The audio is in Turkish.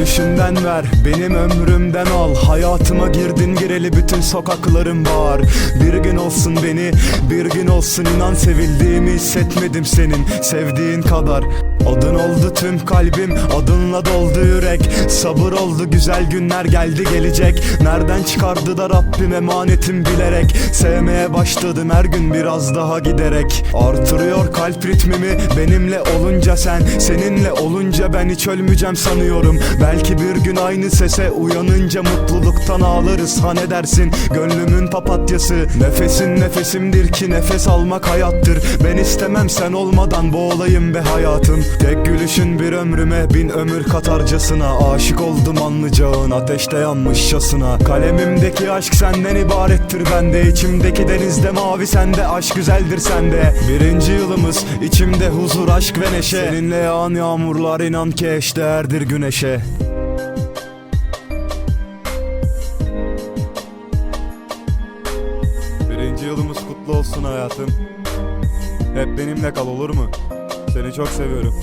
gülüşünden ver Benim ömrümden al. Hayatıma girdin gireli bütün sokaklarım var. Bir gün olsun beni Bir gün olsun inan. Sevildiğimi hissetmedim senin Sevdiğin kadar. Adın oldu tüm kalbim Adınla doldu yürek. Sabır oldu güzel günler geldi gelecek. Nereden çıkardı da Rabbim emanetim bilerek? Sevmeye başladım her gün biraz daha giderek. Artırıyor kalp ritmimi benimle olunca sen. Seninle olunca ben hiç ölmeyeceğim sanıyorum Belki bir gün aynı sese uyanınca mutluluktan ağlarız. Ha ne dersin? Gönlümün papatyası. Nefesin nefesimdir ki nefes almak hayattır. Ben istemem sen olmadan boğulayım be hayatım. Tek gülüşün bir ömrüme bin ömür katarcasına Aşık oldum anlayacağın ateşte yanmışçasına Kalemimdeki aşk senden ibarettir bende. İçimdeki denizde mavi sende. Aşk güzeldir sende. Birinci yılımız içimde huzur aşk ve neşe. Seninle yağan yağmurlar inan ki eşdeğerdir güneşe. Birinci yılımız kutlu olsun hayatım. Hep benimle kal olur mu? Seni çok seviyorum